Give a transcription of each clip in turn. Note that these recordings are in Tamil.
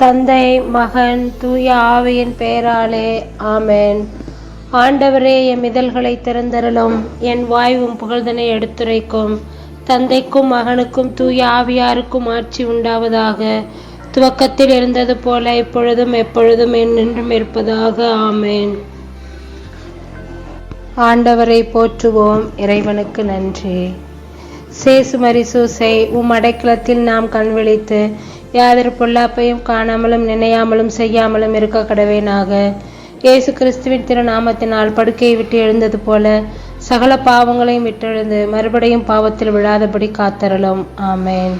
தந்தை மகன் தூய ஆவியின் பெயராலே ஆமேன். ஆண்டவரே எம் இதழ்களை திறந்தருளும். என் வாய்வும் புகழ்தனை எடுத்துரைக்கும். தந்தைக்கும் மகனுக்கும் தூய ஆவியாருக்கும் ஆட்சி உண்டாவதாக. துவக்கத்தில் இருந்தது போல இப்பொழுதும் எப்பொழுதும் என்றும் இருப்பதாக ஆமேன். ஆண்டவரை போற்றுவோம். இறைவனுக்கு நன்றி. சேசுமரி சூசை உம் அடைக்கலத்தில் நாம் கண் விழித்து யாதொரு பொல்லாப்பையும் காணாமலும் நினையாமலும் செய்யாமலும் இருக்க கடவேனாக. இயேசு கிறிஸ்துவின் திருநாமத்தினால் படுக்கையை விட்டு எழுந்தது போல சகல பாவங்களையும் விட்டெழுந்து மறுபடியும் பாவத்தில் விழாதபடி காத்தரலும் ஆமேன்.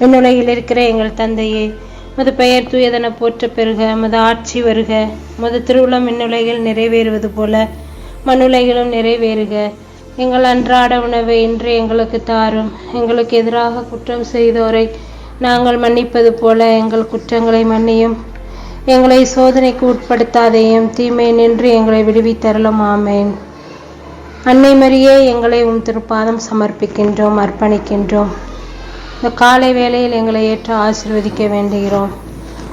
விண்ணுலகில் இருக்கிற எங்கள் தந்தையே மது பெயர் தூயதென போற்ற பெறுக மது ஆட்சி வருக. மது திருவிழம் விண்ணுலகில் நிறைவேறுவது போல மண்ணுலகிலும் நிறைவேறுக. எங்கள் அன்றாட உணவை இன்று எங்களுக்கு தாரும். எங்களுக்கு எதிராக குற்றம் செய்தோரை நாங்கள் மன்னிப்பது போல எங்கள் குற்றங்களை மன்னியும். எங்களை சோதனைக்கு உட்படுத்தாதையும் தீமை நின்று எங்களை விடுவித்தரலும் ஆமேன். அன்னை மரியே எங்களை உம் திருப்பாதம் சமர்ப்பிக்கின்றோம் அர்ப்பணிக்கின்றோம். இந்த காலை வேளையில் எங்களை ஏற்று ஆசிர்வதிக்க வேண்டுகிறோம்.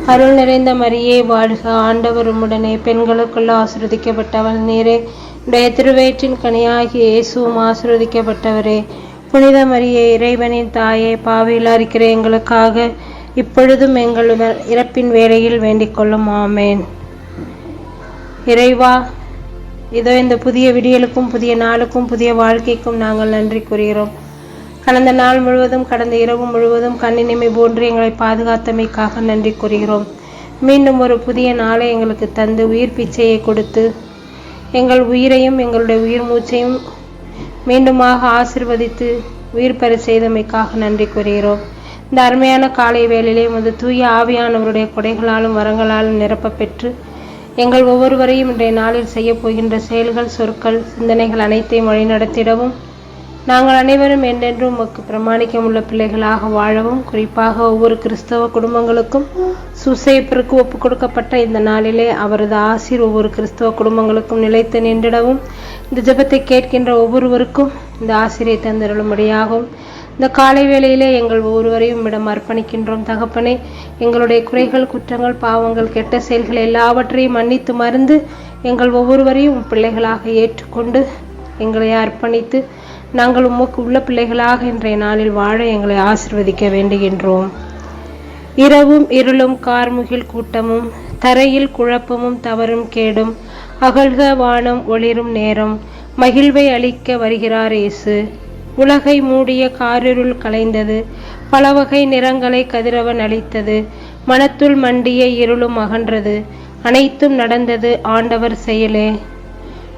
அருள் நிறைந்த மரியே வாழ்க. ஆண்டவர் உடனே பெண்களுக்குள்ள ஆசிர்வதிக்கப்பட்டவள் நீரே. உடைய திருவயிற்றின் கனியாகிய இயேசுவும் ஆசிர்வதிக்கப்பட்டவரே. புனித மரியே இறைவனின் தாயே பாவியில் இருக்கிற எங்களுக்காக இப்பொழுதும் எங்கள் இறப்பின் வேளையில் வேண்டிக்கொள்ளும் ஆமேன். இறைவா இதோ இந்த புதிய விடியலுக்கும் புதிய நாளுக்கும் புதிய வாழ்க்கைக்கும் நாங்கள் நன்றி கூறுகிறோம். கடந்த நாள் முழுவதும் கடந்த இரவு முழுவதும் கண்ணினிமை போன்று எங்களை பாதுகாத்தமைக்காக நன்றி கூறுகிறோம். மீண்டும் ஒரு புதிய நாளை எங்களுக்கு தந்து உயிர் பிச்சையை கொடுத்து எங்கள் உயிரையும் எங்களுடைய உயிர் மூச்சையும் மீண்டுமாக ஆசிர்வதித்து உயிர் பெற செய்தமைக்காக நன்றி கூறுகிறோம். இந்த அருமையான காலை வேளையிலே முது தூய ஆவியானவருடைய கொடைகளாலும் வரங்களாலும் நிரப்ப பெற்று எங்கள் ஒவ்வொருவரையும் இன்றைய நாளில் செய்ய போகின்ற செயல்கள் சொற்கள் சிந்தனைகள் அனைத்தையும் வழிநடத்திடவும் நாங்கள் அனைவரும் என்றென்றும் உமக்கு பிரமாணிக்கம் உள்ள பிள்ளைகளாக வாழவும் குறிப்பாக ஒவ்வொரு கிறிஸ்தவ குடும்பங்களுக்கும் சுசேப்பருக்கு ஒப்பு கொடுக்கப்பட்ட இந்த நாளிலே அவரது ஆசீர் ஒவ்வொரு கிறிஸ்தவ குடும்பங்களுக்கும் நிலைத்து நின்றிடவும். இந்த ஜபத்தை கேட்கின்ற ஒவ்வொருவருக்கும் இந்த ஆசிரியை தந்திருளும்படியாகவும் இந்த காலை வேளையிலே எங்கள் ஒவ்வொருவரையும் இடம் அர்ப்பணிக்கின்றோம் தகப்பனே. எங்களுடைய குறைகள் குற்றங்கள் பாவங்கள் கெட்ட செயல்கள் எல்லாவற்றையும் மன்னித்து மறந்து எங்கள் ஒவ்வொருவரையும் பிள்ளைகளாக ஏற்றுக்கொண்டு எங்களை அர்ப்பணித்து நாங்கள் உமக்கு உள்ள பிள்ளைகளாக இன்றைய நாளில் வாழ எங்களை ஆசிர்வதிக்க வேண்டுகின்றோம். இரவும் இருளும் கார்முகில் கூட்டமும் தரையில் குழப்பமும் தவறும் கேடும். அகழ்க வானம் ஒளிரும் நேரம் மகிழ்வை அளிக்க வருகிறார் இயேசு. உலகை மூடிய காரிருள் கலைந்தது பலவகை நிறங்களை கதிரவன் அளித்தது மனத்துள் மண்டிய இருளும் அகன்றது அனைத்தும் நடந்தது ஆண்டவர் செயலே.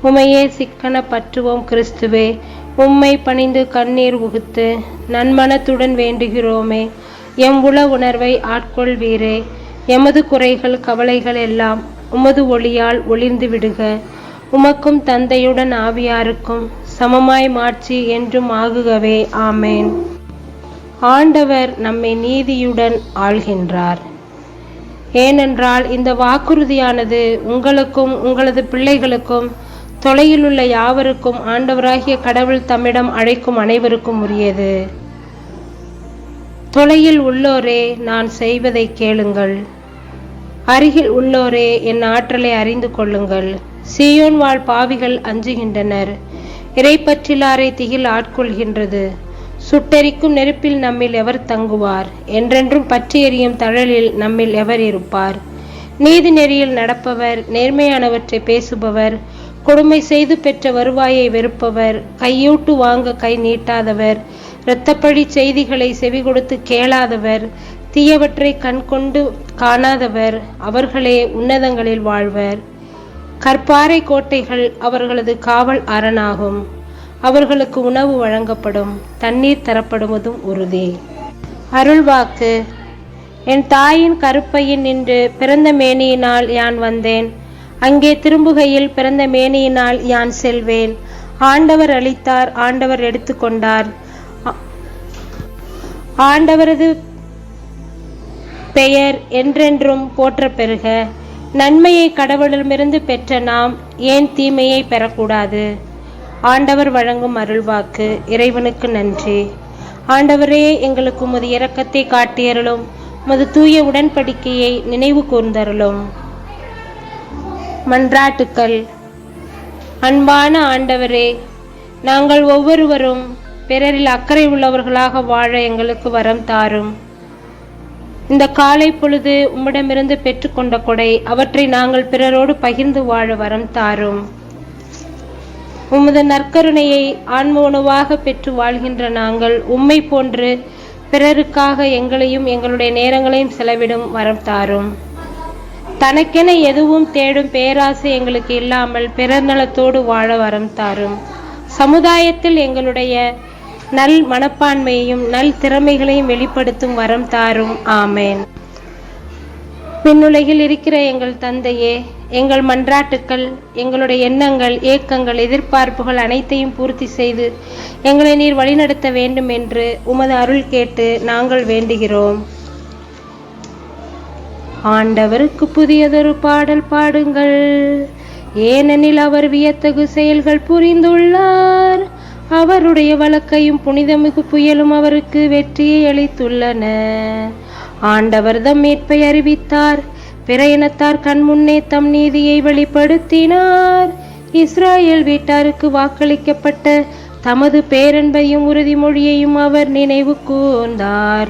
உமையே சிக்கன பற்றுவோம் கிறிஸ்துவே உம்மை பணிந்து கண்ணீர் உகுத்து நன்மனத்துடன் வேண்டுகிறோமே. எம் உள உணர்வை ஆட்கொள்வீரே. எமது குறைகள் கவலைகள் எல்லாம் உமது ஒளியால் ஒளிர்ந்து விடுக. உமக்கும் தந்தையுடன் ஆவியாருக்கும் சமமாய் மாட்சி என்றும் ஆகுகவே. ஆமேன். ஆண்டவர் நம்மை நீதியுடன் ஆள்கின்றார். ஏனென்றால் இந்த வாக்குறுதியானது உங்களுக்கும் உங்களது பிள்ளைகளுக்கும் தொலையில் உள்ள யாவருக்கும் ஆண்டவராகிய கடவுள் தம்மிடம் அழைக்கும் அனைவருக்கும் உரியது. தொலையில் உள்ளோரே நான் செய்வதை கேளுங்கள். அருகில் உள்ளோரே என் ஆற்றலை அறிந்து கொள்ளுங்கள். சீயோன் வாழ் பாவிகள் அஞ்சுகின்றனர். இறைப்பற்றிலாரை திகில் ஆட்கொள்கின்றது. சுட்டெரிக்கும் நெருப்பில் நம்மில் எவர் தங்குவார்? என்றென்றும் பற்றி எறியும் தழலில் நம்மில் எவர் இருப்பார்? நீதி நெறியில் நடப்பவர் நேர்மையானவற்றை பேசுபவர் கொடுமை செய்து பெற்ற வருவாயை வெறுப்பவர் கையூட்டு வாங்க கை நீட்டாதவர் இரத்தப்பழி செய்திகளை செவி கொடுத்து கேளாதவர் தீயவற்றை கண்கொண்டு காணாதவர் அவர்களே உன்னதங்களில் வாழ்வர். கற்பாறை கோட்டைகள் அவர்களது காவல் அரணாகும். அவர்களுக்கு உணவு வழங்கப்படும் தண்ணீர் தரப்படுவதும் உறுதி. அருள்வாக்கு என் தாயின் கருப்பையின் நின்று பிறந்த மேனியினால் யான் வந்தேன். அங்கே திரும்புகையில் பிறந்த மேனியினால் யான் செல்வேன். ஆண்டவர் அளித்தார் ஆண்டவர் எடுத்துக்கொண்டார். ஆண்டவரது பெயர் என்றென்றும் போற்ற பெறுக நன்மையை கடவுளிடமிருந்து பெற்ற நாம் ஏன் தீமையை பெறக்கூடாது? ஆண்டவர் வழங்கும் அருள்வாக்கு இறைவனுக்கு நன்றி. ஆண்டவரே எங்களுக்கு முது இரக்கத்தை காட்டியருளும் முது தூய உடன்படிக்கையை நினைவு கூர்ந்தருளும். மன்றாட்டுக்கள். அன்பான ஆண்டவரே நாங்கள் ஒவ்வொருவரும் பிறரில் அக்கறை உள்ளவர்களாக வாழ எங்களுக்கு வரம் தாரும். இந்த காலை பொழுது உம்மிடமிருந்து பெற்றுக்கொண்ட கொடை அவற்றை நாங்கள் பிறரோடு பகிர்ந்து வாழ வரம் தாரும். உமது நற்கருணையை ஆன்ம உணவாக பெற்று வாழ்கின்ற நாங்கள் உம்மை போன்று பிறருக்காக எங்களையும் எங்களுடைய நேரங்களையும் செலவிடும் வரம் தாரும். தனக்கென எதுவும் தேடும் பேராசை எங்களுக்கு இல்லாமல் பிறர் நலத்தோடு வாழ வரம் தாரும். சமுதாயத்தில் எங்களுடைய நல் மனப்பான்மையையும் நல் திறமைகளையும் வெளிப்படுத்தும் வரம் தாரும். ஆமேன். விண்ணுலகில் இருக்கிற எங்கள் தந்தையே எங்கள் மன்றாட்டுக்கள் எங்களுடைய எண்ணங்கள் ஏக்கங்கள் எதிர்பார்ப்புகள் அனைத்தையும் பூர்த்தி செய்து எங்களை நீர் வழிநடத்த வேண்டும் என்று உமது அருள் கேட்டு நாங்கள் வேண்டுகிறோம். ஆண்டவருக்கு புதியதொரு பாடல் பாடுங்கள். ஏனெனில் அவர் வியத்தகு செயல்கள் புரிந்துள்ளார். அவருடைய வழக்கையும் புனிதமிகு புயலும் அவருக்கு வெற்றியை அளித்துள்ளன. ஆண்டவர் தம் மீட்பை அறிவித்தார். பிற இனத்தார் கண் முன்னே தம் நீதியை வெளிப்படுத்தினார். இஸ்ராயேல் வீட்டாருக்கு வாக்களிக்கப்பட்ட தமது பேரன்பையும் உறுதிமொழியையும் அவர் நினைவு கூர்ந்தார்.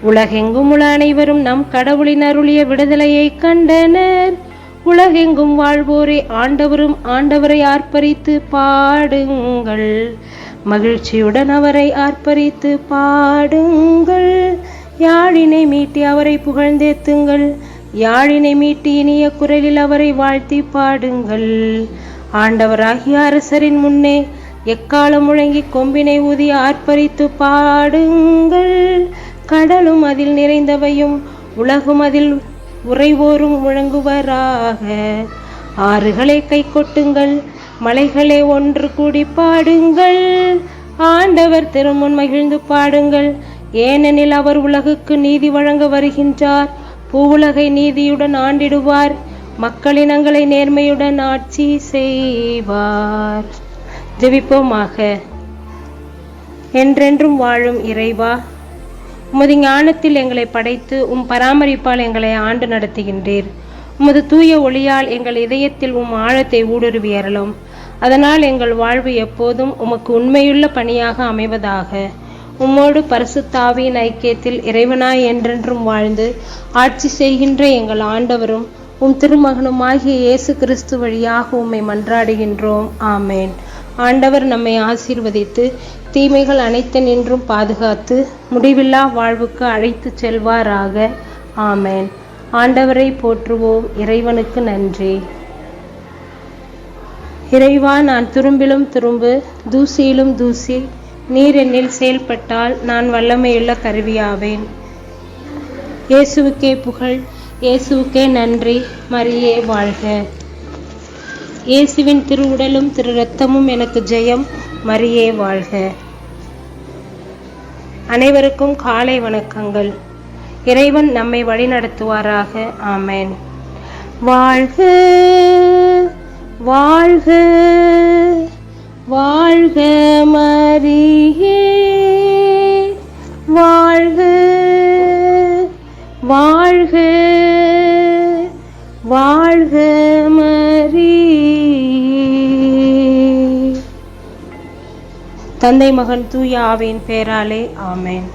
உலகெங்கும் உள்ள அனைவரும் நம் கடவுளின் அருளிய விடுதலையை கண்டனர். உலகெங்கும் வாழ்வோரே ஆண்டவரும் ஆண்டவரை ஆர்ப்பரித்து பாடுங்கள். மகிழ்ச்சியுடன் அவரை ஆர்ப்பரித்து பாடுங்கள். யாழினை மீட்டி அவரை புகழ்ந்தேத்துங்கள். யாழினை மீட்டி இனிய குரலில் அவரை வாழ்த்தி பாடுங்கள். ஆண்டவராகிய அரசரின் முன்னே எக்காலம் முழங்கி கொம்பினை ஊதி ஆர்ப்பரித்து பாடுங்கள். கடலும் அதில் நிறைந்தவையும் உலகும் அதில் உறைவோரும் முழங்குவராக. ஆறுகளை கை கொட்டுங்கள் மலைகளை ஒன்று கூடி பாடுங்கள். ஆண்டவர் திருமுன் மகிழ்ந்து பாடுங்கள். ஏனெனில் அவர் உலகுக்கு நீதி வழங்க வருகின்றார். பூவுலகை நீதியுடன் ஆண்டிடுவார். மக்களினங்களை நேர்மையுடன் ஆட்சி செய்வார். ஜெபிப்போமாக. என்றென்றும் வாழும் இறைவா உமது ஞானத்தில் எங்களை படைத்து உம் பராமரிப்பால் எங்களை ஆண்டு நடத்துகின்றீர். உமது தூய ஒளியால் எங்கள் இதயத்தில் உம் ஆழத்தை ஊடுருவி அறலும் அதனால் எங்கள் வாழ்வு எப்போதும் உமக்கு உண்மையுள்ள பணியாக அமைவதாக. உம்மோடு பரிசுத்தாவியின் ஐக்கியத்தில் இறைவனாய் என்றென்றும் வாழ்ந்து ஆட்சி செய்கின்ற எங்கள் ஆண்டவரும் உம் திருமகனுமாகிய இயேசு கிறிஸ்து வழியாக உம்மை மன்றாடுகின்றோம். ஆமேன். ஆண்டவர் நம்மை ஆசீர்வதித்து தீமைகள் அனைத்து நின்றும் பாதுகாத்து முடிவில்லா வாழ்வுக்கு அழைத்து செல்வாராக. ஆமேன். ஆண்டவரை போற்றுவோம். இறைவனுக்கு நன்றி. இறைவா நான் துரும்பிலும் துரும்பு தூசியிலும் தூசி நீர் என்னில் செயல்பட்டால் நான் வல்லமையுள்ள கருவியாவேன். இயேசுவுக்கே புகழ் இயேசுவுக்கே நன்றி. மரியே வாழ்க. இயேசுவின் திருவுடலும் திரு ரத்தமும் எனக்கு ஜெயம். மரியே வாழ்க. அனைவருக்கும் காலை வணக்கங்கள். இறைவன் நம்மை வழிநடத்துவாராக. ஆமேன். வாழ்க வாழ்க வாழ்க மரியே. வாழ்க வாழ்க வாழ்க மரி தந்தை மகன் தூய ஆவியின் பேராலே ஆமேன்.